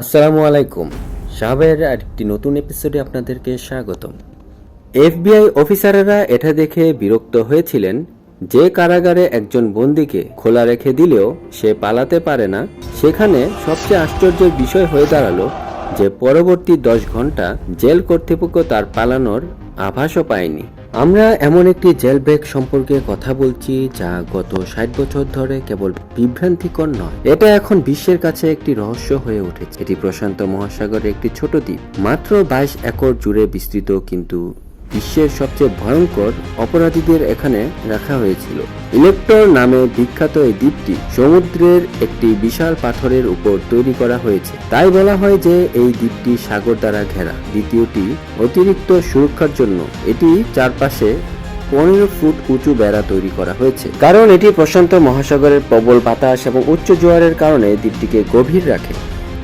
আসসালামু আলাইকুম। সাবের আরেকটি নতুন এপিসোডে আপনাদেরকে স্বাগতম। এফবিআই অফিসারেরা এটা দেখে বিরক্ত হয়েছিলেন যে কারাগারে একজন বন্দীকে খোলা রেখে দিলেও সে পালাতে পারে না। সেখানে সবচেয়ে আশ্চর্যের বিষয় হয়ে দাঁড়াল যে পরবর্তী দশ ঘণ্টা জেল কর্তৃপক্ষ তার পালানোর আভাসও পায়নি। আমরা এমন একটি জেল ব্রেক সম্পর্কে কথা বলছি যা গত ষাট বছর ধরে কেবল বিভ্রান্তিকর নয়। এটা এখন বিশ্বের কাছে একটি রহস্য হয়ে উঠেছে। এটি প্রশান্ত মহাসাগরের একটি ছোট দ্বীপ, মাত্র বাইশ একর জুড়ে বিস্তৃত, কিন্তু বিশ্বের সবচেয়ে ভয়ঙ্কর অপরাধীদের এখানে রাখা হয়েছিল। ইলেকট্রর নামে বিখ্যাত এই দ্বীপটি সমুদ্রের একটি বিশাল পাথরের উপর তৈরি করা হয়েছে। তাই বলা হয় যে এই দ্বীপটি সাগর দ্বারা ঘেরা। দ্বিতীয়টি, অতিরিক্ত সুরক্ষার জন্য। এটি চারপাশে পনেরো ফুট উঁচু বেড়া তৈরি করা হয়েছে। কারণ এটি প্রশান্ত মহাসাগরের প্রবল বাতাস এবং উচ্চ জোয়ারের কারণে দ্বীপটিকে গভীর রাখে।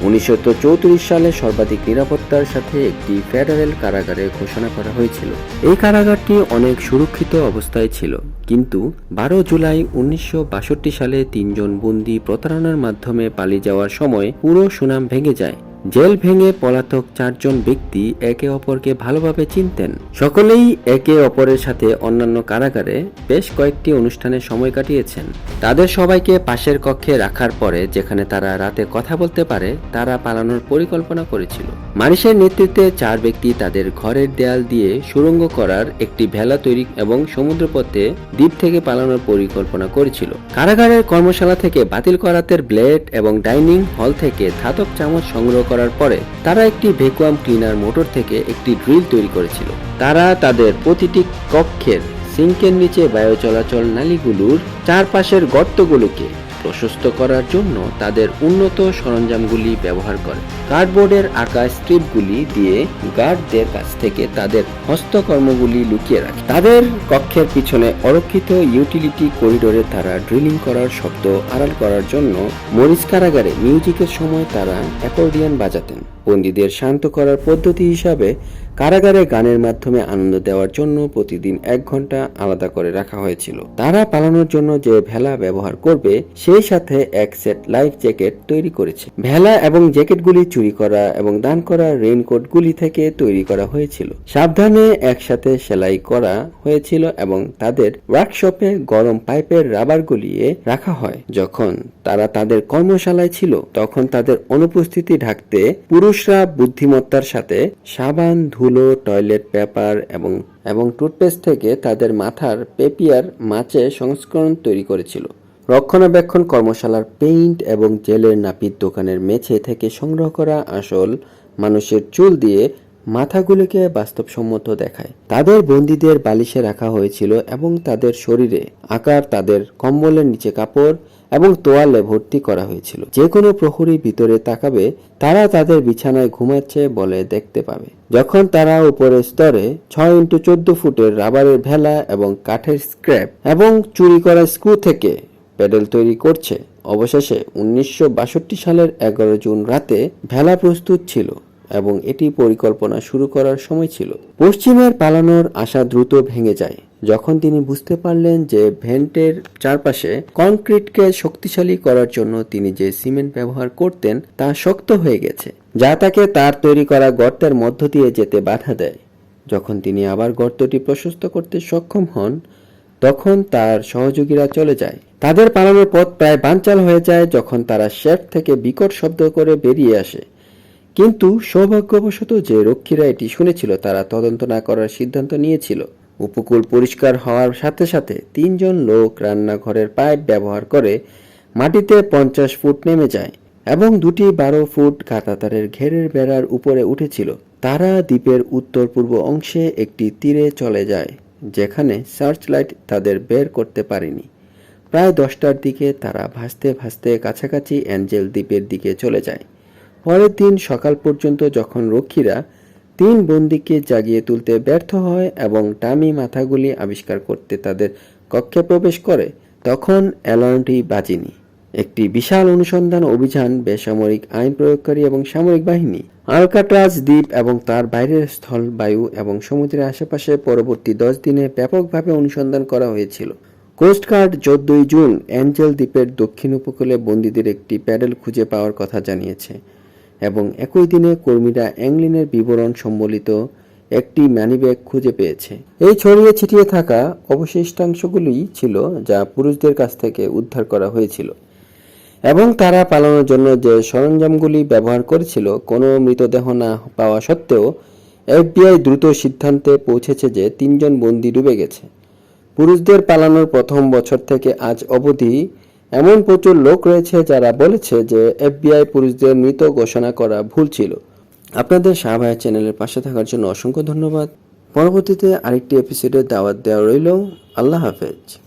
উনিশশো চৌত্রিশ সালে সর্বাধিক নিরাপত্তার সাথে একটি ফেডারেল কারাগারে ঘোষণা করা হয়েছিল। এই কারাগারটি অনেক সুরক্ষিত অবস্থায় ছিল, কিন্তু বারো জুলাই উনিশশো বাষট্টি সালে তিনজন বন্দি প্রতারণার মাধ্যমে পালিয়ে যাওয়ার সময় পুরো সুনাম ভেঙে যায়। জেল ভেঙে পলাতক চারজন ব্যক্তি একে অপরকে ভালোভাবে চিনতেন। সকলেই একে অপরের সাথে অন্যান্য কারাগারে বেশ কয়েকটি অনুষ্ঠানে সময় কাটিয়েছেন। তাদের সবাইকে পাশের কক্ষে রাখার পরে যেখানে তারা রাতে কথা বলতে পারে, তারা পালানোর পরিকল্পনা করেছিল। মানুষের নেতৃত্বে চার ব্যক্তি তাদের ঘরের দেয়াল দিয়ে সুড়ঙ্গ করার একটি ভেলা তৈরি এবং সমুদ্রপথে দ্বীপ থেকে পালানোর পরিকল্পনা করেছিল। কারাগারের কর্মশালা থেকে বাতিল করাতের ব্লেড এবং ডাইনিং হল থেকে ধাতব চামচ সংগ্রহ করার পরে তারা একটি ভ্যাকুয়াম ক্লিনার মোটর থেকে একটি ড্রিল তৈরি করেছিল। তারা তাদের প্রতিটি কক্ষের সিঙ্কের নিচে বায়ু চলাচল নালীগুলোর চারপাশের গর্তগুলোকে প্রশস্ত করার জন্য তাদের উন্নত সরঞ্জামগুলি ব্যবহার করে। কার্ডবোর্ডের আঁকা স্ট্রিপগুলি দিয়ে গার্ডদের কাছ থেকে তাদের হস্তকর্মগুলি লুকিয়ে রাখে। তাদের কক্ষের পিছনে অরক্ষিত ইউটিলিটি করিডোরে তারা ড্রিলিং করার শব্দ আড়াল করার জন্য মরিস কারাগারে মিউজিকের সময় তারা অ্যাকর্ডিয়ান বাজাতেন। বন্দীদের শান্ত করার পদ্ধতি হিসাবে কারাগারে গানের মাধ্যমে আনন্দ দেওয়ার জন্য প্রতিদিন এক ঘণ্টা আলাদা করে রাখা হয়েছিল। তারা পালানোর জন্য যে ভেলা ব্যবহার করবে, সেই সাথে এক সেট লাইফ জ্যাকেট তৈরি করেছে। ভেলা এবং জ্যাকেটগুলি চুরি করা এবং দান করা রেইনকোটগুলি থেকে তৈরি করা হয়েছিল। সাবধানে একসাথে সেলাই করা হয়েছিল এবং তাদের ওয়ার্কশপে গরম পাইপের রাবার গলিয়ে রাখা হয়। যখন তারা তাদের কর্মশালায় ছিল, তখন তাদের অনুপস্থিতি ঢাকতে পুরুষরা বুদ্ধিমত্তার সাথে সাবান, ধুলো, টয়লেট পেপার এবং এবং টুথপেস্ট থেকে তাদের মাথার পেপিয়ার মাছে সংস্করণ তৈরি করেছিল। রক্ষণাবেক্ষণ কর্মশালার পেইন্ট এবং জেলের নাপিত দোকানের মেঝে থেকে সংগ্রহ করা আসল মানুষের চুল দিয়ে মাথাগুলোকে বাস্তবসম্মত দেখায়। তাদের বন্দীদের বালিশে রাখা হয়েছিল এবং তাদের শরীরে আকার তাদের কম্বলের নিচে কাপড় এবং তোয়ালে ভর্তি করা হয়েছিল। যে কোনো প্রহরী ভিতরে তাকাবে, তারা তাদের বিছানায় ঘুমাচ্ছে বলে দেখতে পাবে। যখন তারা উপরের স্তরে ছয় ইন্টু চোদ্দ ফুটের রাবারের ভেলা এবং কাঠের স্ক্র্যাপ এবং চুরি করা স্ক্রু থেকে প্যাডেল তৈরি করছে, অবশেষে উনিশশো বাষট্টি সালের এগারো জুন রাতে ভেলা প্রস্তুত ছিল এবং এটি পরিকল্পনা শুরু করার সময় ছিল। পশ্চিমের পালানোর আশা দ্রুত ভেঙে যায়। যখন তিনি বুঝতে পারলেন যে ভেন্টের চারপাশে কংক্রিটকে শক্তিশালী করার জন্য তিনি যে সিমেন্ট ব্যবহার করতেন তা শক্ত হয়ে গেছে, যা তাকে তার তৈরি করা গর্তের মধ্য দিয়ে যেতে বাধা দেয়। যখন তিনি আবার গর্তটি প্রশস্ত করতে সক্ষম হন, তখন তার সহযোগীরা চলে যায়। তাদের পালানোর পথ প্রায় বানচাল হয়ে যায় যখন তারা শেফ থেকে বিকট শব্দ করে বেরিয়ে আসে। কিন্তু সৌভাগ্যবশত যে রক্ষীরা এটি শুনেছিল, তারা তদন্ত না করার সিদ্ধান্ত নিয়েছিল। উপকূল পরিষ্কার হওয়ার সাথে সাথে তিনজন লোক রান্নাঘরের পাইপ ব্যবহার করে মাটিতে পঞ্চাশ ফুট নেমে যায় এবং দুটি বারো ফুট কাঁটাতারের ঘেরের বেড়ার উপরে উঠেছিল। তারা দ্বীপের উত্তর পূর্ব অংশে একটি তীরে চলে যায়, যেখানে সার্চ লাইট তাদের বের করতে পারেনি। প্রায় দশটার দিকে তারা ভাসতে ভাসতে কাছাকাছি অ্যাঞ্জেল দ্বীপের দিকে চলে যায়। পরের দিন সকাল পর্যন্ত যখন রক্ষীরা তিন বন্দীকে জাগিয়ে তুলতে ব্যর্থ হয় এবং টামি মাথাগুলি আবিষ্কার করতে তাদের কক্ষে প্রবেশ করে। তখন অ্যালার্মটি বাজেনি। একটি বিশাল অনুসন্ধান অভিযান, বেসামরিক আইন প্রয়োগকারী এবং সামরিক বাহিনী, আলকাট্রাজ দ্বীপ এবং তার বাইরের স্থল বায়ু এবং সমুদ্রের আশেপাশে পরবর্তী দশ দিনে ব্যাপকভাবে অনুসন্ধান করা হয়েছিল। কোস্টগার্ড চোদ্দই জুন অ্যাঞ্জেল দ্বীপের দক্ষিণ উপকূলে বন্দীদের একটি প্যাডেল খুঁজে পাওয়ার কথা জানিয়েছে। এবং একই দিনে কর্মীরা অ্যাংলিনের বিবরণ সম্বলিত একটি ম্যানিব্যাগ খুঁজে পেয়েছে। এই ছড়িয়ে ছিটিয়ে থাকা অবশিষ্টাংশগুলি ছিল যা পুরুষদের কাছ থেকে উদ্ধার করা হয়েছিল এবং তারা পালানোর জন্য যে সরঞ্জামগুলি ব্যবহার করেছিল, কোনো মৃতদেহ না পাওয়া সত্ত্বেও এফবিআই দ্রুত সিদ্ধান্তে পৌঁছেছে যে তিনজন বন্দী ডুবে গেছে। পুরুষদের পালানোর প্রথম বছর থেকে আজ অবধি এমন প্রচুর লোক রয়েছে যারা বলেছে যে এফবিআই পুরুষদের মৃত ঘোষণা করা ভুল ছিল। আপনাদের শাহবায়া চ্যানেলের পাশে থাকার জন্য অসংখ্য ধন্যবাদ। পরবর্তীতে আরেকটি এপিসোডে দাওয়াত দেওয়া রইল। আল্লাহ হাফেজ।